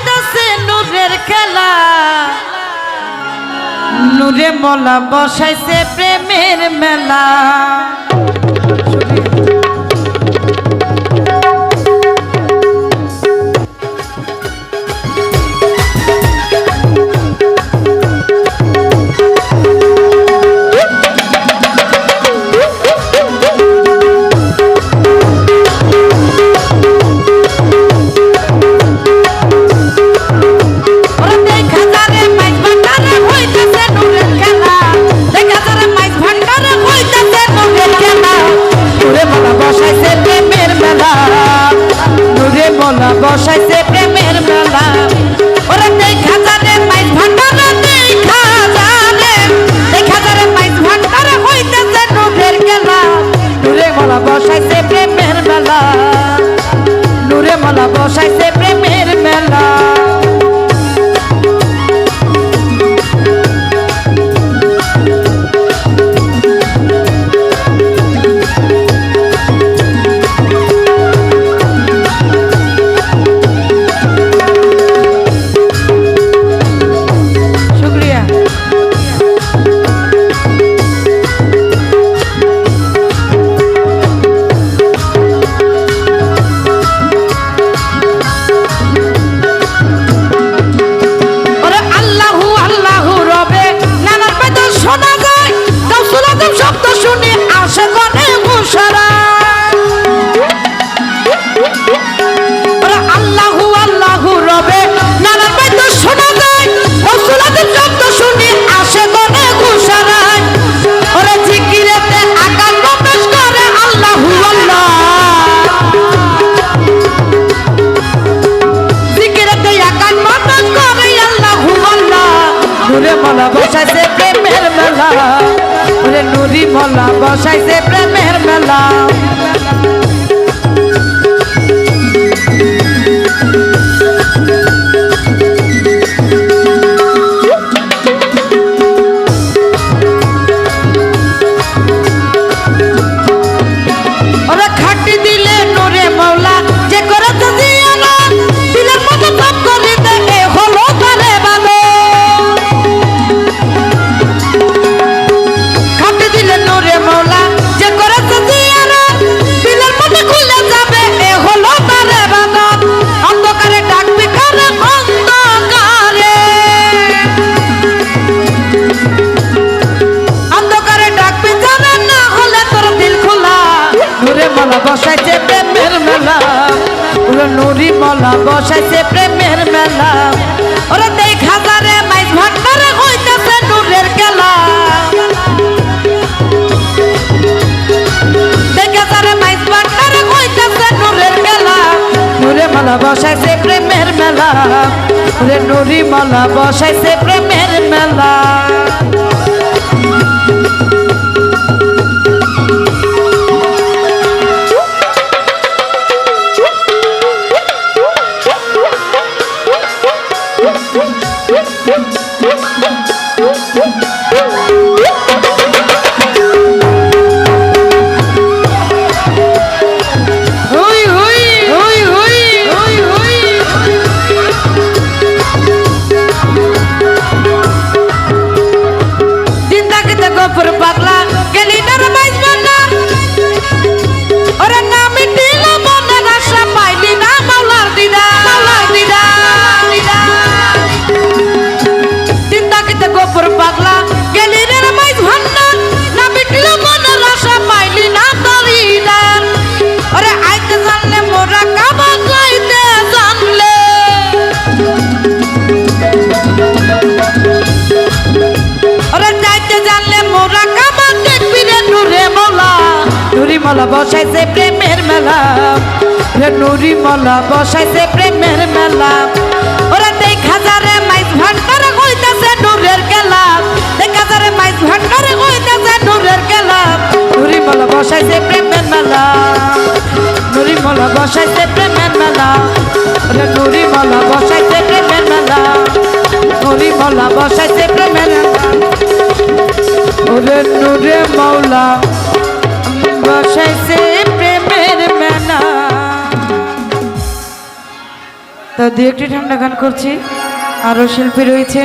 হইতাছে নূরের খেলা। নূরে মলা বসাইছে প্রেমের মেলা। বসাইছে প্রেমের মেলা। ওরা দেখা যারে মাইজ ভান্ডারে দেখা যাবে। দেখা যারে মাইজ ভান্ডারে হইতেছে নুরের খেলা। নুরে মলা বসাইছে প্রেমের মেলা। নুরে মলা বসাইছে গাউসুল আজম শব্দ শুনে আসে গনে ওরে আল্লাহু আল্লাহু রবে। নানার বেদন শোনা যায় গাউসুল আজম শব্দ শুনে আসে গনে মুশারা। ওরে জিকিরেতে আকাল প্রবেশ করে আল্লাহু, আল্লাহ। জিকিরেতে আকাল প্রবেশ করে আল্লাহু, আল্লাহ। নূরে মলা বসাইছে প্রেমের মেলা। নুরি মলা বসাইছে প্রেমের মেলা। বসাইছে প্রেমের মেলা। ওরে নুরি মালা বসাইছে প্রেমের মেলা। ওরে দেখা যারে মাইজ ভান্ডারে হইতাছে নূরের খেলা। দেখা যারে মাইজ ভান্ডারে হইতাছে নূরের খেলা। নূরে মালা বসাইছে প্রেমের মেলা। ওরে নুরি মালা বসাইছে প্রেমের মেলা। হুই মলা বসাইছে প্রেমের মেলা। নুরি মলা বসাইছে প্রেমের মেলা। ওরে দেখা যারে মাইজ ভান্ডারে হইতাছে নুরের খেলা দেখা যারে মাইজ ভান্ডারে হইতাছে নুরের খেলা নুরি মলা বসাইছে প্রেমের মেলা। নুরি মলা বসাইছে প্রেমের মেলা। রে নুরি মলা বসাইছে প্রেমের মেলা। নুরি মলা বসাইছে প্রেমের মেলা। ওরে নুরে মৌলা বসাইছে প্রেমের তো দু একটি ঠান্ডা গান করছি। আরও শিল্পী রয়েছে।